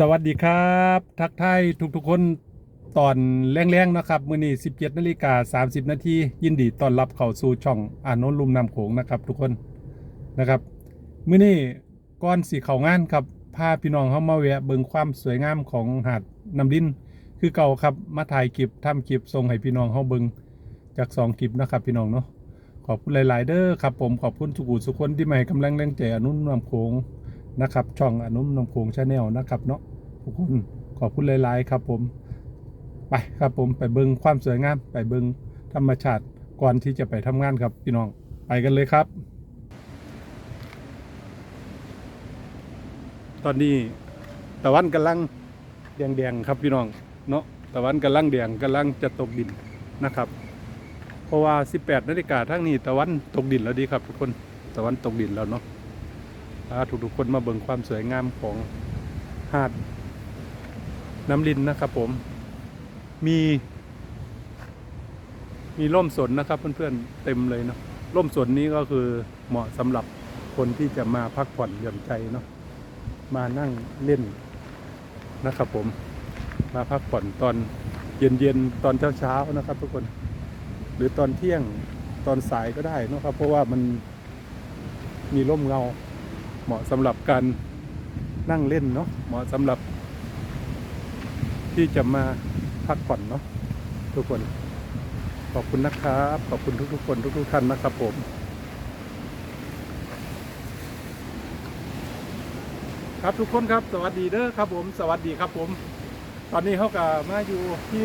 สวัสดีครับ ทักทายทุกๆคนตอนแรงๆนะครับ มื้อนี้ 17นาฬิกา30 นาทียินดีต้อนรับเข้าสู่ช่องอานนท์ลุมน้ำโขงนะครับ ทุกคนนะครับ มื้อนี้ก่อนสิเข้างานครับพาพี่น้องเฮามาแวะเบิ่งความสวยงามของหาดน้ำดิน คือเก่าครับมาถ่ายคลิปทำคลิปส่งให้พี่น้องเฮาเบิ่งจากสองคลิปนะครับ พี่น้องเนาะขอบคุณหลาย ๆ เด้อครับ ผมขอบคุณทุกผู้ทุกคนที่มาให้กำลังแรงใจอนุนน้ำโขง นะครับ ช่องอนุมนมโขงชาแนลนะครับเนาะทุกคนขอบคุณหลายๆครับผมไปครับผมไปเบิงความสวยงาม ไปเบิงธรรมชาติก่อนที่จะไปทำงานครับพี่น้องไปกันเลยครับ ตอนนี้ตะวันกำลังแดงๆครับพี่น้องเนาะตะวันกำลังแดงกำลังจะตกดินนะครับ เพราะว่า 18นาฬิกาทั้งนี้ตะวันตกดินแล้วดีครับทุกคนตะวันตกดินแล้วเนาะ พาทุกๆคนมาเบิ่งความสวยงามของหาดน้ำลินนะครับผม มี มีร่มสนนะครับ เพื่อนๆเต็มเลยเนาะร่มสนนี้ก็คือเหมาะสำหรับคนที่จะมาพักผ่อนหย่อนใจเนาะมานั่งเล่นนะครับผม มาพักผ่อนตอนเย็นๆตอนเช้าๆนะครับ ทุกคน หรือตอนเที่ยงตอนสายก็ได้นะครับ เพราะว่ามันมีร่มเงา เหมาะสำหรับการนั่งเล่นเนาะเหมาะสำหรับ ที่จะมาพักผ่อนเนาะทุกคน ขอบคุณนะครับ ขอบคุณทุกๆคนทุกๆท่านนะครับผมครับทุกคนครับ สวัสดีเด้อครับผม สวัสดีครับผม ตอนนี้เขาก็มาอยู่ที่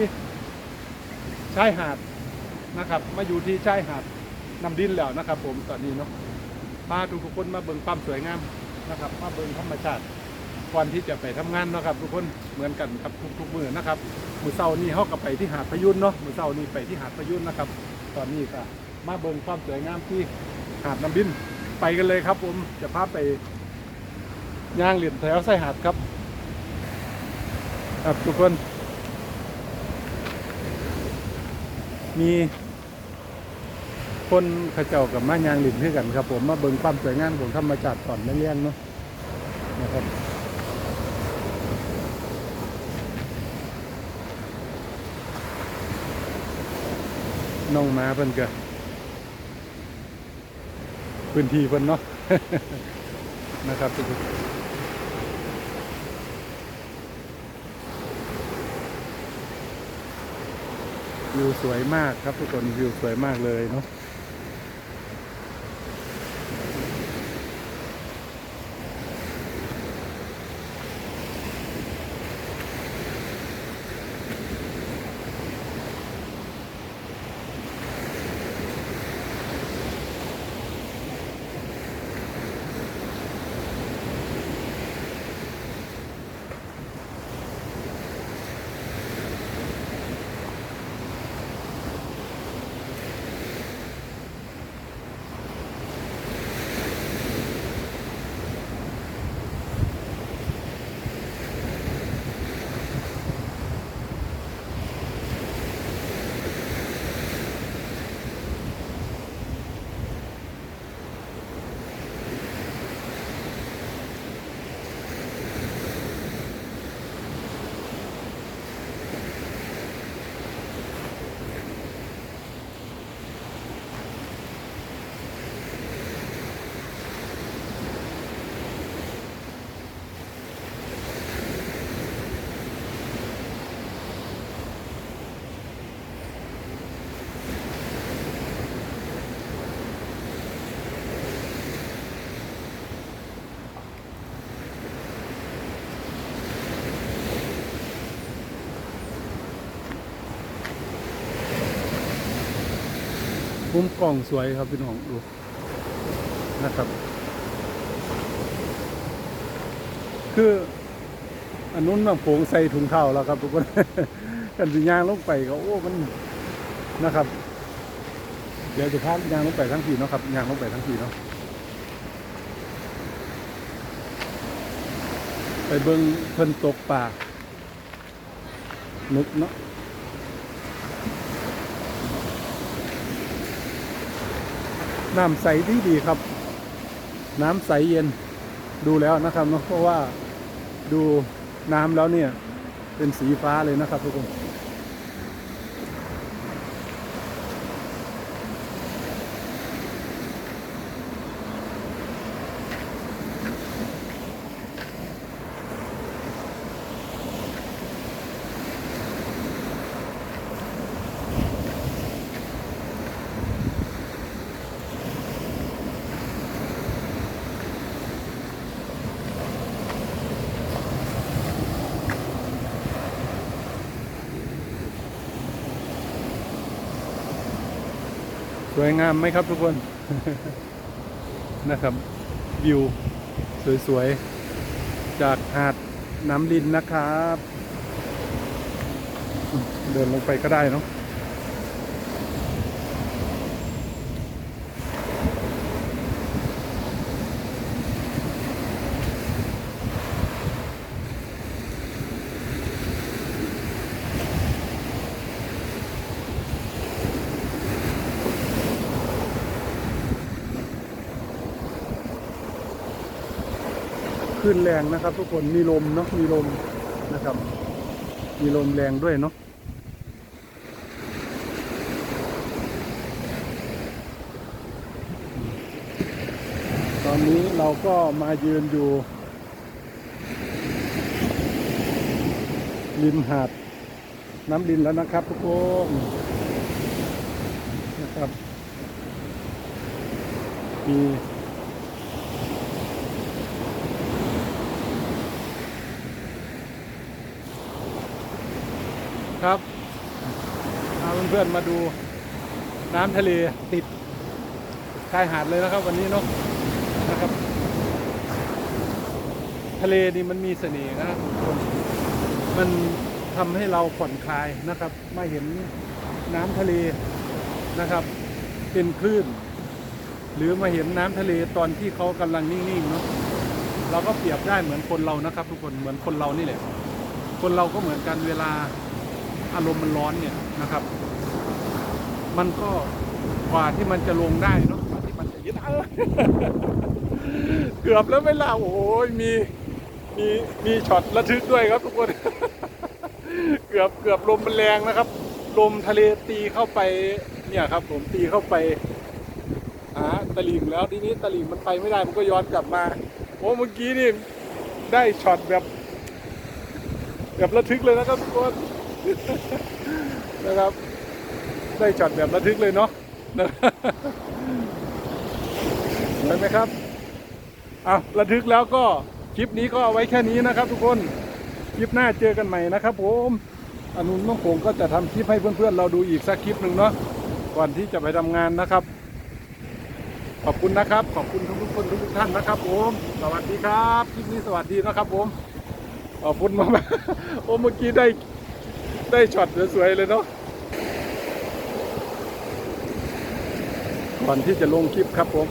ชายหาดนะครับ มาอยู่ที่ชายหาดน้ำดินแล้วนะครับ ผมตอนนี้เนาะ พาทุกๆคนมาเบิ่งความสวยงามนะครับ มาเบิ่งธรรมชาติก่อนที่จะไปทำงานนะครับ ทุกคนเหมือนกันครับทุกๆมือนะครับมือเศร้านี่เขาก็ไปที่หาดพยุนเนาะมือเศร้านี่ไปที่หาดพยุนนะครับ ตอนนี้ก็มาเบิ่งความสวยงามที่หาดน้ำบินไปกันเลยครับ ผมจะพาไปย่างเหรียญแถวไส้หาดครับ ครับทุกคน มี คนเขาเจ้ากับมายางหลินคือกันครับ ผมมาเบิ่งความสวยงามของธรรมชาติก่อนเลี้ยงเนาะนะครับน้องมาเพิ่นก็พื้นที่เพิ่นเนาะนะครับทุกคนวิวสวยมากครับทุกคนวิวสวยมากเลยเนาะ มุมกล้องสวยครับพี่น้องดูนะครับ คืออันนู้นน้ำโขงใส่ถุงเท้าแล้วครับทุกคนกันสิยางลงไปก็โอ้มันนะครับ เดี๋ยวจะพายางลงไปทั้งทีเนาะครับยางลงไปทั้งทีเนาะไปเบิ่งเพิ่นตกปลาหนึกเนาะ น้ำใสดีดีครับ น้ำใสเย็นดูแล้วนะครับเนาะเพราะว่าดูน้ำแล้วเนี่ย เป็นสีฟ้าเลยนะครับทุกคน สวยงามไหมครับทุกคน นะครับ วิว สวย ๆ จากหาดน้ำลินนะครับ เดินลงไปก็ได้เนาะ ขึ้นแรงนะครับทุกคนมีลมเนาะมีลมนะครับ มีลมแรงด้วยเนาะตอนนี้เราก็มายืนอยู่ริมหาดน้ำดินแล้วนะครับทุกคนนะครับมี ครับพาเพื่อนๆมาดูน้ำทะเลติดชายหาดเลยนะครับ วันนี้เนาะนะครับ ทะเลนี่มันมีเสน่ห์นะครับทุกคนมันทำให้เราผ่อนคลายนะครับ มาเห็นน้ำทะเลนะครับ เป็นคลื่น หรือมาเห็นน้ำทะเลตอนที่เขากำลังนิ่งๆเนาะเราก็เปรียบได้เหมือนคนเรานะครับ ทุกคนเหมือนคนเรานี่แหละคนเราก็เหมือนกันเวลา อารมณ์มันร้อนเนี่ยนะครับ มันก็กว่าที่มันจะลงได้เนาะกว่าที่มันจะยึดเออเกือบแล้วไม่ล่ะโอ้ยมีมีมีช็อตระทึกด้วยครับทุกคน เกือบเกือบลมมันแรงนะครับ ลมทะเลตีเข้าไปเนี่ยครับ ผมตีเข้าไปหาตะลิงแล้วทีนี้ตะลิงมันไปไม่ได้มันก็ย้อนกลับมาโอ้เมื่อกี้นี่ได้ช็อตแบบ แบบระทึกเลยนะครับทุกคน นะครับ ได้ช็อตแบบระทึกเลยเนาะเห็นไหมครับอะระทึกแล้วก็คลิปนี้ก็เอาไว้แค่นี้นะครับ ทุกคนคลิปหน้าเจอกันใหม่นะครับ ผมอนุนน้องผงก็จะทำคลิปให้เพื่อนๆเราดูอีกสักคลิปหนึ่งเนาะก่อนที่จะไปทำงานนะครับ ขอบคุณนะครับ ขอบคุณทุกๆคนทุกๆท่านนะครับ ผม สวัสดีครับคลิปนี้สวัสดีนะครับ ผมขอบคุณมากๆโอ้เมื่อกี้ได้ ได้ช็อตสวยๆเลยเนาะก่อนที่จะลงคลิปครับผม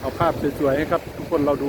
เอาภาพสวยๆให้ครับ ทุกคนเราดู